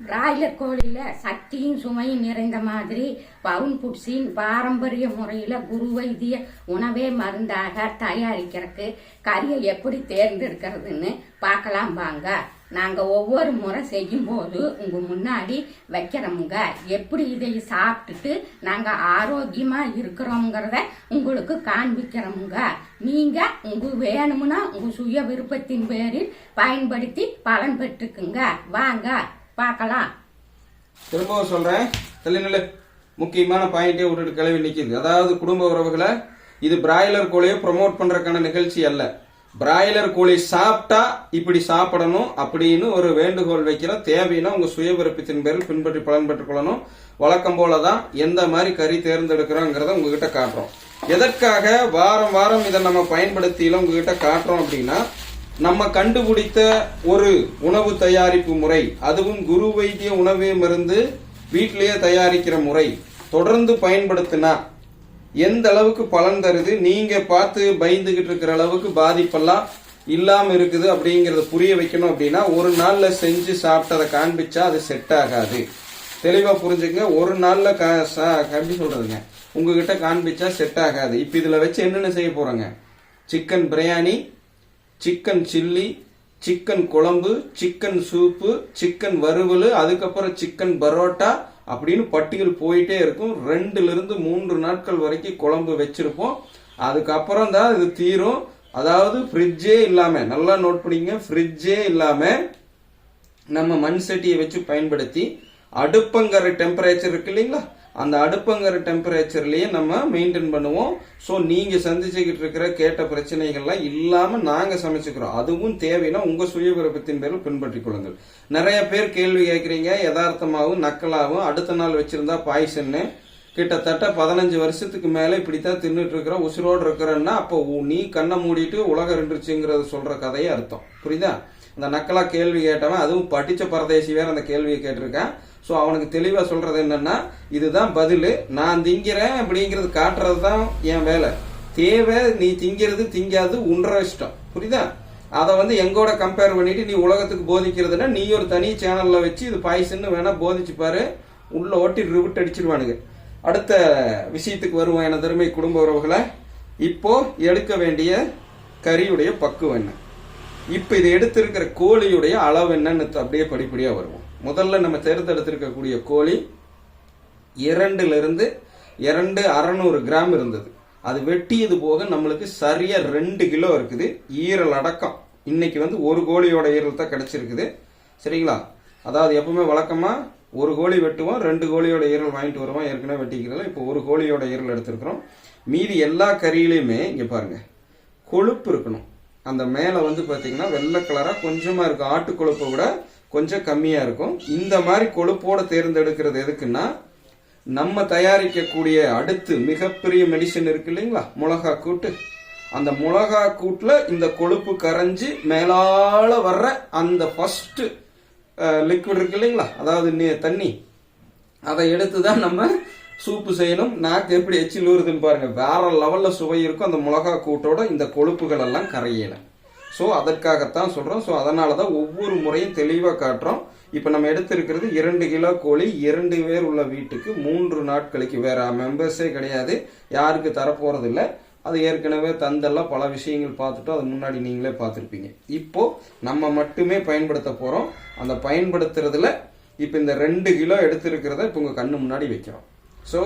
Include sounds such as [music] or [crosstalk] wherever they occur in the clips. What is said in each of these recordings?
Broiler கோழியில் சக்தியும் சுமையும் நிறைந்த மாதிரி பவுன் புட்ஸின் பாரம்பரிய முறையில் குரு வைத்திய உணவே மருந்தாக தயாரிக்கிறதுக்கு கறியை எப்படி தேர்ந்தெடுக்கிறதுன்னு பார்க்கலாம் வாங்க. நாங்கள் ஒவ்வொரு முறை செய்யும்போது உங்கள் முன்னாடி வைக்கிறோமுங்க. எப்படி இதை சாப்பிட்டுட்டு நாங்கள் ஆரோக்கியமாக இருக்கிறோங்கிறத உங்களுக்கு காண்பிக்கிறோமுங்க. நீங்கள் உங்கள் வேணும்னா உங்கள் சுய விருப்பத்தின் பேரில் பயன்படுத்தி பலன் பெற்றுக்குங்க. வாங்க. பார்க்கலாம். திரும்பவும் சொல்றேன். தெளிநிலை முக்கியமான பாயிண்டே விட்டுட்டு கிளவி நிற்கிது அதாவது குடும்ப உறவுகளை இது பிராய்லர் கோழியை ப்ரொமோட் பண்றதுக்கான நிகழ்ச்சி அல்ல. பிராய்லர் கோழி சாப்பிட்டா இப்படி சாப்பிடணும் அப்படின்னு ஒரு வேண்டுகோள் வைக்கிறோம் தேவைன்னா உங்க சுய விருப்பத்தின் பேரில் பின்பற்றி பலன் பெற்றுக் கொள்ளணும். வழக்கம் போலதான் எந்த மாதிரி கறி தேர்ந்தெடுக்கிறோங்கிறத உங்ககிட்ட காட்டுறோம். எதற்காக வாரம் வாரம் இதை நம்ம பயன்படுத்தியில உங்ககிட்ட காட்டுறோம் அப்படின்னா நம்ம கண்டுபிடித்த ஒரு உணவு தயாரிப்பு முறை அதுவும் குரு வைத்திய உணவே மருந்து வீட்டிலேயே தயாரிக்கிற முறை தொடர்ந்து பயன்படுத்தினா எந்த அளவுக்கு பலன் தருது நீங்க பார்த்து பயந்துகிட்டு இருக்கிற அளவுக்கு பாதிப்பெல்லாம் இல்லாம இருக்குது அப்படிங்கறத புரிய வைக்கணும் அப்படின்னா ஒரு நாள்ல செஞ்சு சாப்பிட்டதை காண்பிச்சா அது செட் ஆகாது. தெளிவா புரிஞ்சுக்கங்க ஒரு நாள்ல எப்படி சொல்றதுங்க? உங்ககிட்ட காண்பிச்சா செட் ஆகாது. இப்ப இதுல வச்சு என்னென்ன செய்ய போறோங்க? Chicken biryani chicken chilli chicken குழம்பு சிக்கன் சூப்பு சிக்கன் வறுவல் அதுக்கப்புறம் சிக்கன் பரோட்டா அப்படின்னு பட்டியல் போயிட்டே இருக்கும். ரெண்டுலேருந்து மூன்று நாட்கள் வரைக்கும் குழம்பு வச்சுருப்போம். அதுக்கப்புறம் தான் இது தீரும். அதாவது ஃப்ரிட்ஜே இல்லாமல் நல்லா நோட் பண்ணிங்க ஃப்ரிட்ஜே இல்லாமல் நம்ம மண் சட்டியை வச்சு பயன்படுத்தி அடுப்பங்கரை டெம்பரேச்சர் இருக்கு இல்லைங்களா? அந்த அடுப்புங்கிற டெம்பரேச்சர்லேயே நம்ம மெயின்டைன் பண்ணுவோம். ஸோ நீங்கள் சந்திச்சுக்கிட்டு இருக்கிற கேட்ட பிரச்சனைகள்லாம் இல்லாமல் நாங்கள் சமைச்சுக்கிறோம். அதுவும் தேவைன்னா உங்கள் சுய விருப்பத்தின் பேரில் பின்பற்றிக் கொள்ளுங்கள். நிறைய பேர் கேள்வி கேட்குறீங்க. யதார்த்தமாகவும் நக்கலாகவும் அடுத்த நாள் வச்சுருந்தா பாய்சன்னு கிட்டத்தட்ட பதினஞ்சு வருஷத்துக்கு மேலே இப்படித்தான் தின்னுட்டு இருக்கிற உசுரோடு இருக்கிறன்னா அப்போ நீ கண்ணை மூடிட்டு உலகம் இருந்துச்சுங்கிறத சொல்கிற கதையே அர்த்தம். புரியுதா? அந்த நக்கலாக கேள்வி கேட்டவன் அதுவும் படித்த பரதேசி வேற அந்த கேள்வியை கேட்டிருக்கேன். ஸோ அவனுக்கு தெளிவாக சொல்கிறது என்னென்னா இதுதான் பதில். நான் திங்கிறேன் அப்படிங்கிறது காட்டுறது தான் என் வேலை. தேவை நீ திங்கிறது திங்காது உன்ற இஷ்டம். புரியுதா? அதை வந்து எங்கோட கம்பேர் பண்ணிட்டு நீ உலகத்துக்கு போதிக்கிறதுனா நீ ஒரு தனி சேனலில் வச்சு இது பாய்சன்னு வேணால் போதிச்சு பாரு. உள்ள ஓட்டி ரிவிட் அடிச்சிருவானுங்க. அடுத்த விஷயத்துக்கு வருவோம் என தருமை குடும்ப உறவுகளை. இப்போ எடுக்க வேண்டிய கறியுடைய பக்குவம் என்ன? இப்போ இது எடுத்திருக்கிற கோழியுடைய அளவு என்னன்னு அப்படியே படிப்படியாக வருவோம். முதல்ல நம்ம தேர்ந்தெடுத்திருக்கக்கூடிய கோழி இரண்டுலேருந்து இரண்டு அறநூறு கிராம் இருந்தது. அது வெட்டியது போக நம்மளுக்கு சரியாக ரெண்டு கிலோ இருக்குது. ஈரல் அடக்கம். இன்னைக்கு வந்து ஒரு கோழியோட ஈரல் தான் கிடச்சிருக்குது. சரிங்களா? அதாவது எப்பவுமே வழக்கமாக ஒரு கோழி வெட்டுவோம் ரெண்டு கோழியோட ஈரல் வாங்கிட்டு வருவோம். ஏற்கனவே வெட்டிக்கிறோம் இப்போ ஒரு கோழியோட ஈரல் எடுத்திருக்கிறோம். மீதி எல்லா கறியிலையுமே இங்கே பாருங்கள் கொழுப்பு இருக்கணும். அந்த மேலே வந்து பார்த்தீங்கன்னா வெள்ளை கலராக கொஞ்சமாக இருக்கும் ஆட்டு கொழுப்பை விட கொஞ்சம் கம்மியாக இருக்கும். இந்த மாதிரி கொழுப்போட தேர்ந்தெடுக்கிறது எதுக்குன்னா நம்ம தயாரிக்கக்கூடிய அடுத்து மிகப்பெரிய மெடிசன் இருக்கு இல்லைங்களா? மிளகா கூட்டு. அந்த மிளகா கூட்டுல இந்த கொழுப்பு கரைஞ்சி மேலால வர்ற அந்த ஃபர்ஸ்ட் லிக்விட் இருக்கு இல்லைங்களா? அதாவது நீ- தண்ணி. அதை எடுத்து தான் நம்ம சூப்பு செய்யணும். நாக்கு எப்படி எச்சில் ஊறுதுன்னு பாருங்க. வேற லெவல்ல சுவை இருக்கும். அந்த மிளகா கூட்டோட இந்த கொழுப்புகள் எல்லாம் கரையல. ஸோ அதற்காகத்தான் சொல்கிறோம் ஸோ அதனால தான் ஒவ்வொரு முறையும் தெளிவாக காட்டுறோம். இப்போ நம்ம எடுத்திருக்கிறது இரண்டு கிலோ கோழி இரண்டு பேர் உள்ள வீட்டுக்கு மூன்று நாட்களுக்கு. வேற மெம்பர்ஸே கிடையாது. யாருக்கு தரப்போகிறது இல்லை அது ஏற்கனவே தந்தெல்லாம் பல விஷயங்கள் பார்த்துட்டோம். அது முன்னாடி நீங்களே பார்த்துருப்பீங்க. இப்போது நம்ம மட்டுமே பயன்படுத்த போகிறோம் அந்த பயன்படுத்துறதுல இப்போ இந்த ரெண்டு கிலோ எடுத்திருக்கிறத இப்போ உங்கள் கண்ணு முன்னாடி வைக்கிறோம். ஸோ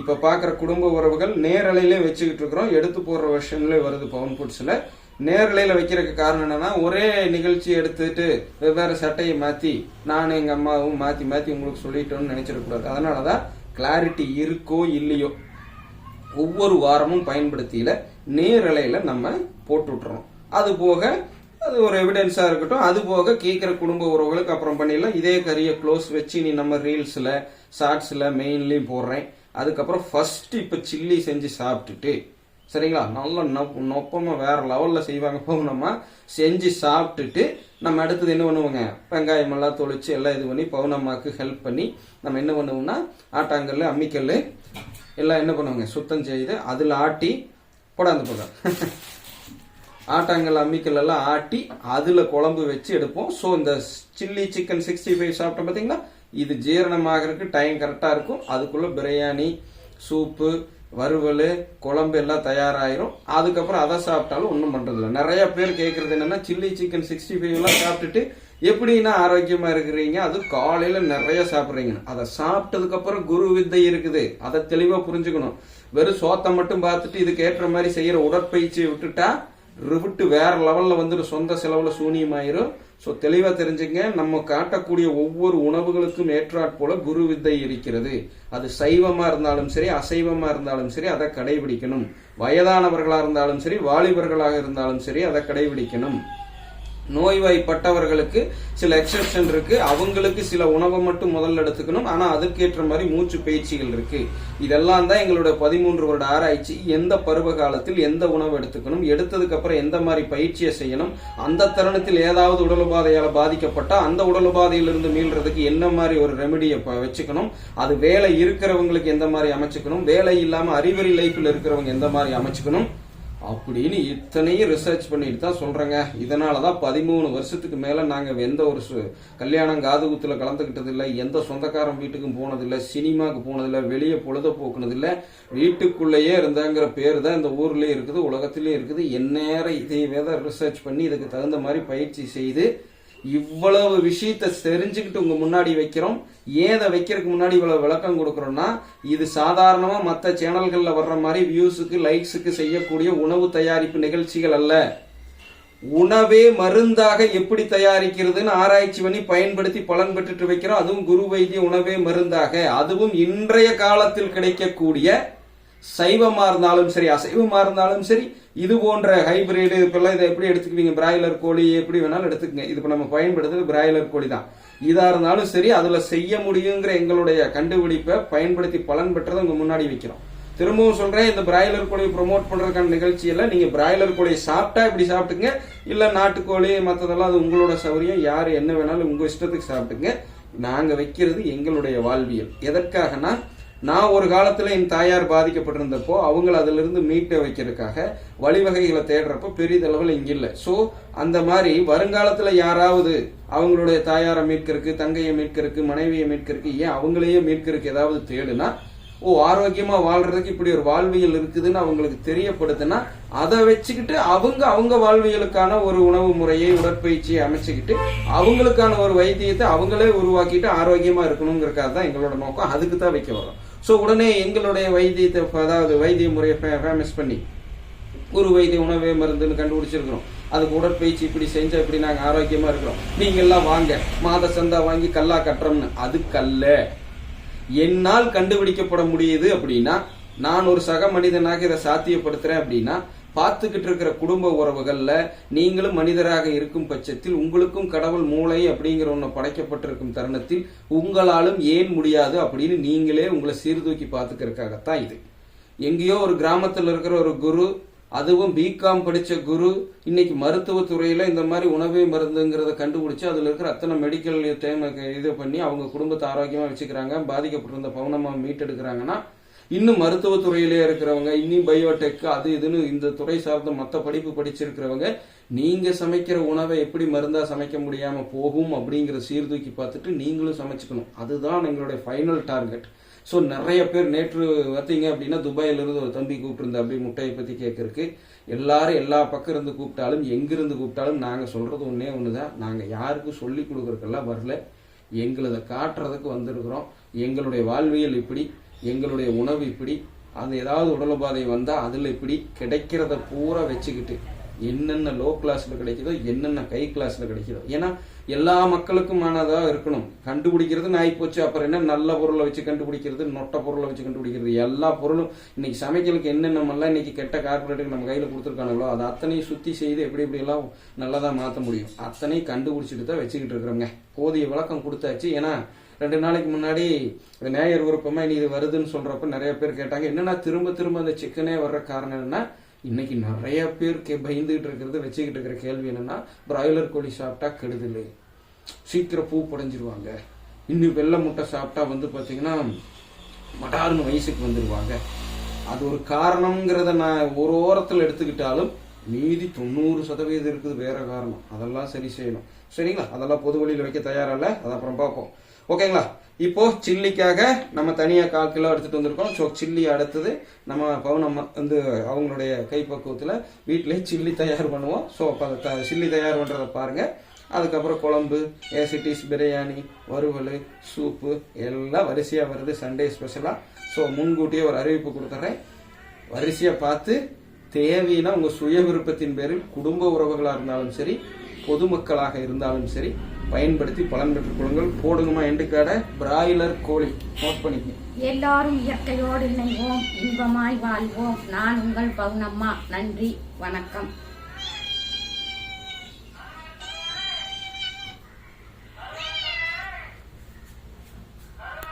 இப்போ பார்க்குற குடும்ப உறவுகள் நேரலையிலே வச்சுக்கிட்டு இருக்கிறோம். எடுத்து போடுற விஷயங்களே வருது பவுன் ஃபுட்ஸில் நேர்லையில் வைக்கிறதுக்கு காரணம் என்னன்னா ஒரே நிகழ்ச்சி எடுத்துட்டு வெவ்வேறு சட்டையை மாற்றி நானும் எங்கள் அம்மாவும் மாற்றி மாற்றி உங்களுக்கு சொல்லிட்டோம்னு நினைச்சிடக்கூடாது அதனால தான் கிளாரிட்டி இருக்கோ இல்லையோ ஒவ்வொரு வாரமும் பயன்படுத்தியில நேரலையில நம்ம போட்டு விட்டுறோம் அது போக அது ஒரு எவிடென்ஸாக இருக்கட்டும் அது போக கேட்குற குடும்ப உறவுகளுக்கு அப்புறம் பண்ணிடலாம். இதே கரியை க்ளோஸ் வச்சு நீ நம்ம ரீல்ஸில் ஷார்ட்ஸில் மெயின்லேயும் போடுறேன். அதுக்கப்புறம் ஃபர்ஸ்ட் இப்போ சில்லி செஞ்சு சாப்பிட்டுட்டு சரிங்களா? நல்ல நொப்- நொப்பமா வேற லெவல்ல செய்வாங்க. பவுனம்மா செஞ்சு சாப்பிட்டுட்டு நம்ம அடுத்தது என்ன பண்ணுவோங்க? வெங்காயம் எல்லாம் தொளிச்சு எல்லாம் இது பண்ணி பவுனம்மாக்கு ஹெல்ப் பண்ணி நம்ம என்ன பண்ணுவோம்னா ஆட்டாங்கல் அம்மிக்கல் எல்லாம் என்ன பண்ணுவாங்க? சுத்தம் செய்து அதில் ஆட்டி போடாந்து போதும் [laughs] ஆட்டாங்கல் அம்மிக்கல் எல்லாம் ஆட்டி அதுல குழம்பு வச்சு எடுப்போம். ஸோ இந்த சில்லி சிக்கன் சிக்ஸ்டி ஃபைவ் சாப்பிட்டோம் பார்த்தீங்களா இது ஜீரணமாகறதுக்கு டைம் கரெக்டாக இருக்கும். அதுக்குள்ள பிரியாணி சூப்பு வறுவல் குழம்பு எல்லாம் தயாராயிரும். அதுக்கப்புறம் அதை சாப்பிட்டாலும் ஒன்றும் பண்ணுறதில்ல நிறைய பேர் கேட்குறது என்னென்னா சில்லி சிக்கன் சிக்ஸ்டி ஃபைவ்லாம் சாப்பிட்டுட்டு எப்படின்னா ஆரோக்கியமாக இருக்கிறீங்க? அது காலையில் நிறைய சாப்பிட்றீங்க. அதை சாப்பிட்டதுக்கப்புறம் குரு வித்தை இருக்குது. அதை தெளிவாக புரிஞ்சுக்கணும். வெறும் சோத்தை மட்டும் பார்த்துட்டு இதுக்கு ஏற்ற மாதிரி செய்கிற உடற்பயிற்சியை விட்டுட்டா விட்டு வேற லெவலில் வந்துடும் சொந்த செலவில் சூனியமாயிரும். ஸோ தெளிவாக தெரிஞ்சுங்க நம்ம காட்டக்கூடிய ஒவ்வொரு உணவுகளுக்கும் ஏற்றாற்போல குரு வித்தை இருக்கிறது. அது சைவமாக இருந்தாலும் சரி அசைவமாக இருந்தாலும் சரி அதை கடைபிடிக்கணும். வயதானவர்களாக இருந்தாலும் சரி வாலிபர்களாக இருந்தாலும் சரி அதை கடைபிடிக்கணும். நோய்வாய்ப்பட்டவர்களுக்கு சில எக்ஸெப்ஷன் இருக்கு. அவங்களுக்கு சில உணவை மட்டும் முதல்ல எடுத்துக்கணும். ஆனா அதுக்கேற்ற மாதிரி மூச்சு பயிற்சிகள் இருக்கு. இதெல்லாம் தான் எங்களுடைய பதிமூன்று வருட ஆராய்ச்சி. எந்த பருவ காலத்தில் எந்த உணவு எடுத்துக்கணும்? எடுத்ததுக்கு அப்புறம் எந்த மாதிரி பயிற்சியை செய்யணும்? அந்த தருணத்தில் ஏதாவது உடல் உபாதையால பாதிக்கப்பட்டா அந்த உடல் உபாதையிலிருந்து மீள்றதுக்கு என்ன மாதிரி ஒரு ரெமெடியை வச்சுக்கணும்? அது வேலை இருக்கிறவங்களுக்கு எந்த மாதிரி அமைச்சுக்கணும்? வேலை இல்லாம அறிவறி லைஃப்ல இருக்கிறவங்க எந்த மாதிரி அமைச்சுக்கணும்? அப்படின்னு இத்தனையும் ரிசர்ச் பண்ணிட்டு தான் சொல்றேங்க. இதனால தான் பதிமூணு வருஷத்துக்கு மேல நாங்கள் எந்த ஒரு சு- கல்யாணம் காது குத்துல கலந்துக்கிட்டதில்லை எந்த சொந்தக்காரன் வீட்டுக்கும் போனதில்லை சினிமாக்கு போனதில்லை வெளியே பொழுத போக்குனதில்லை வீட்டுக்குள்ளேயே இருந்தாங்கிற பேர் தான் இந்த ஊர்லேயே இருக்குது உலகத்திலேயே இருக்குது. எந்நேரம் இதையவே தான் ரிசர்ச் பண்ணி இதுக்கு தகுந்த மாதிரி பயிற்சி செய்து இவ்வளவு விஷயத்தை தெரிஞ்சுக்கிட்டு உங்க முன்னாடி வைக்கிறோம். ஏன் அதை வைக்கிறதுக்கு முன்னாடி இவ்வளவு விளக்கம் கொடுக்குறோம்னா இது சாதாரணமா மற்ற சேனல்கள்ல வர்ற மாதிரி வியூஸுக்கு லைக்ஸுக்கு செய்யக்கூடிய உணவு தயாரிப்பு நிகழ்ச்சிகள் அல்ல. உணவே மருந்தாக எப்படி தயாரிக்கிறதுன்னு ஆராய்ச்சி பண்ணி பயன்படுத்தி பலன் பெற்றுட்டு வைக்கிறோம். அதுவும் குரு வைத்திய உணவே மருந்தாக. அதுவும் இன்றைய காலத்தில் கிடைக்கக்கூடிய சைவமாக இருந்தாலும் சரி அசைவமாக இருந்தாலும் சரி இது போன்ற ஹைபிரிடு இப்பெல்லாம் இதை எப்படி எடுத்துக்குவீங்க? பிராய்லர் கோழி எப்படி வேணாலும் எடுத்துக்கங்க. இது இப்போ நம்ம பயன்படுத்துறது பிராய்லர் கோழி தான். இதாக இருந்தாலும் சரி அதில் செய்ய முடியுங்கிற எங்களுடைய கண்டுபிடிப்பை பயன்படுத்தி பலன் பெற்றதை உங்கள் முன்னாடி வைக்கிறோம். திரும்பவும் சொல்கிறேன் இந்த பிராய்லர் கோழியை ப்ரொமோட் பண்ணுறதுக்கான நிகழ்ச்சியில் நீங்கள் பிராய்லர் கோழியை சாப்பிட்டா இப்படி சாப்பிட்டுங்க இல்லை நாட்டுக்கோழி மற்றதெல்லாம் அது உங்களோட சௌரியம். யார் என்ன வேணாலும் உங்கள் இஷ்டத்துக்கு சாப்பிட்டுங்க நாங்கள் வைக்கிறது எங்களுடைய வாழ்வியல். எதற்காகனா நான் ஒரு காலத்துல என் தாயார் பாதிக்கப்பட்டிருந்தப்போ அவங்கள அதுல இருந்து மீட்ட வைக்கிறதுக்காக வழிவகைகளை தேடுறப்போ பெரிதளவில் இங்க இல்லை. சோ அந்த மாதிரி வருங்காலத்துல யாராவது அவங்களுடைய தாயாரை மீட்கிறதுக்கு தங்கையை மீட்கிறதுக்கு மனைவியை மீட்கிறதுக்கு ஏன் அவங்களையே மீட்கிறதுக்கு ஏதாவது தேடுனா ஓ ஆரோக்கியமா வாழ்றதுக்கு இப்படி ஒரு வாழ்வியல் இருக்குதுன்னு அவங்களுக்கு தெரியப்படுதுன்னா அதை வச்சுக்கிட்டு அவங்க அவங்க வாழ்வியலுக்கான ஒரு உணவு முறையை உடற்பயிற்சியை அமைச்சுக்கிட்டு அவங்களுக்கான ஒரு வைத்தியத்தை அவங்களே உருவாக்கிட்டு ஆரோக்கியமா இருக்கணுங்கிறக்காக தான் எங்களோட நோக்கம். அதுக்கு தான் வைக்க வரோம் ஸோ உடனே எங்களுடைய வைத்தியத்தை அதாவது வைத்திய முறையை ஃபேமஸ் பண்ணி ஒரு வைத்திய உணவே மருந்துன்னு கண்டுபிடிச்சிருக்கிறோம். அதுக்கு உடற்பயிற்சி இப்படி செஞ்சா இப்படி நாங்கள் ஆரோக்கியமா இருக்கிறோம். நீங்க எல்லாம் வாங்க மாத சந்தா வாங்கி கல்லா கட்டுறோம்னு. அது கல்லை. என்னால் கண்டுபிடிக்கப்பட முடியுது அப்படின்னா நான் ஒரு சக மனிதனாக இதை சாத்தியப்படுத்துறேன் அப்படின்னா பார்த்துக்கிட்டு இருக்கிற குடும்ப உறவுகளில் நீங்களும் மனிதராக இருக்கும் பட்சத்தில் உங்களுக்கும் கடவுள் மூளை அப்படிங்கிற ஒன்று படைக்கப்பட்டிருக்கும் தருணத்தில் உங்களாலும் ஏன் முடியாது அப்படின்னு நீங்களே உங்களை சீர்தூக்கி பார்த்துக்கிறதுக்காகத்தான் இது. எங்கேயோ ஒரு கிராமத்தில் இருக்கிற ஒரு குரு அதுவும் பிகாம் படிச்ச குரு இன்னைக்கு மருத்துவத்துறையில் இந்த மாதிரி உணவே மருந்துங்கிறத கண்டுபிடிச்சு அதுல இருக்கிற அத்தனை மெடிக்கல் இது பண்ணி அவங்க குடும்பத்தை ஆரோக்கியமா வச்சுக்கிறாங்க. பாதிக்கப்பட்டிருந்த பவுனமா மீட்டெடுக்கிறாங்கன்னா இன்னும் மருத்துவத்துறையிலே இருக்கிறவங்க இன்னும் பயோடெக் அது இதுன்னு இந்த துறை சார்ந்த மற்ற படிப்பு படிச்சிருக்கிறவங்க நீங்க சமைக்கிற உணவை எப்படி மருந்தா சமைக்க முடியாம போகும் அப்படிங்கிற சீர்தூக்கி பார்த்துட்டு நீங்களும் சமைச்சுக்கணும். அதுதான் எங்களுடைய ஃபைனல் டார்கெட் ஸோ நிறைய பேர் நேற்று பார்த்தீங்க அப்படின்னா துபாயிலிருந்து ஒரு தம்பி கூப்பிட்டுருந்த அப்படி முட்டையை பற்றி கேட்கறக்கு எல்லாரும் எல்லா பக்கம் இருந்து கூப்பிட்டாலும் எங்கிருந்து கூப்பிட்டாலும் நாங்க சொல்றது ஒன்று தான் நாங்கள் யாருக்கும் சொல்லி கொடுக்குறதுக்கெல்லாம் வரல. எங்களதை காட்டுறதுக்கு வந்திருக்கிறோம். எங்களுடைய வாழ்வியல் இப்படி. எங்களுடைய உணவு இப்படி அந்த ஏதாவது உடல் பாதை வந்தால் அதில் இப்படி கிடைக்கிறத பூரா வச்சுக்கிட்டு என்னென்ன லோ கிளாஸ்ல கிடைக்குதோ என்னென்ன கை கிளாஸ்ல கிடைக்குதோ. ஏன்னா எல்லா மக்களுக்குமானதா இருக்கணும். கண்டுபிடிக்கிறது நாய் போச்சு அப்புறம் என்ன? நல்ல பொருளை வச்சு கண்டுபிடிக்கிறது நொட்ட பொருளை வச்சு கண்டுபிடிக்கிறது. எல்லா பொருளும் இன்னைக்கு சமைக்கிறதுக்கு என்னென்னமெல்லாம் இன்னைக்கு கெட்ட கார்பரேட்டுக்கு நம்ம கையில கொடுத்துருக்கானுங்களோ அதை அத்தனையும் சுத்தி செய்து எப்படி எப்படி எல்லாம் நல்லதா மாத்த முடியும். அத்தனையும் கண்டுபிடிச்சிட்டு தான் வச்சுக்கிட்டு இருக்கிறோங்க போதிய விளக்கம் கொடுத்தாச்சு. ஏன்னா ரெண்டு நாளைக்கு முன்னாடி இந்த நேயர் விருப்பமாக இனி இது வருதுன்னு சொல்றப்ப நிறைய பேர் கேட்டாங்க என்னன்னா திரும்ப திரும்ப அந்த சிக்கனே வர்ற காரணம் என்னன்னா இன்னைக்கு நிறைய பேர் கே பயந்துகிட்டு இருக்கிறது வச்சுக்கிட்டு இருக்கிற கேள்வி என்னன்னா பிராய்லர் கோழி சாப்பிட்டா கெடுதல். சீக்கிரம் பூ புடைஞ்சிருவாங்க. இன்னும் வெள்ளை முட்டை சாப்பிட்டா வந்து பார்த்தீங்கன்னா மடார்னு வயசுக்கு வந்துடுவாங்க அது ஒரு காரணம்ங்கிறத நான் ஒரு ஓரத்தில் எடுத்துக்கிட்டாலும் மீதி தொண்ணூறு சதவீதம் இருக்குது வேற காரணம். அதெல்லாம் சரி செய்யணும். சரிங்களா? அதெல்லாம் பொது வழியில் வைக்க தயாரில்லை? அது அப்புறம் பார்ப்போம். ஓகேங்களா? இப்போ சில்லிக்காக நம்ம தனியாக கால் கிலோ எடுத்துட்டு வந்திருக்கோம். ஸோ சில்லி அடுத்தது நம்ம பவுனம் வந்து அவங்களுடைய கைப்பக்குவத்தில் வீட்டிலே சில்லி தயார் பண்ணுவோம். ஸோ அப்போ த- சில்லி தயார் பண்ணுறதை பாருங்கள் அதுக்கப்புறம் குழம்பு ஏசிட்டிஸ் பிரியாணி வறுவல் சூப்பு எல்லாம் வரிசையாக வருது. சண்டே ஸ்பெஷலாக ஸோ முன்கூட்டியே ஒரு அறிவிப்பு கொடுத்துட்றேன் வரிசையாக பார்த்து தேவைன்னா உங்கள் சுய விருப்பத்தின் பேரில் குடும்ப உறவுகளாக இருந்தாலும் சரி பொதுமக்களாக இருந்தாலும் சரி பயன்படுத்தி பலன் பெற்றுக் கொள்ளுங்கள். போடுங்கம்மா எண்டு கடை? பிராய்லர் கோழி. நோட் பண்ணிக்க எல்லாரும் இயற்கையோடு இணைவோம். இன்பமாய் வாழ்வோம். நான் உங்கள் பவுனம்மா. நன்றி. வணக்கம்.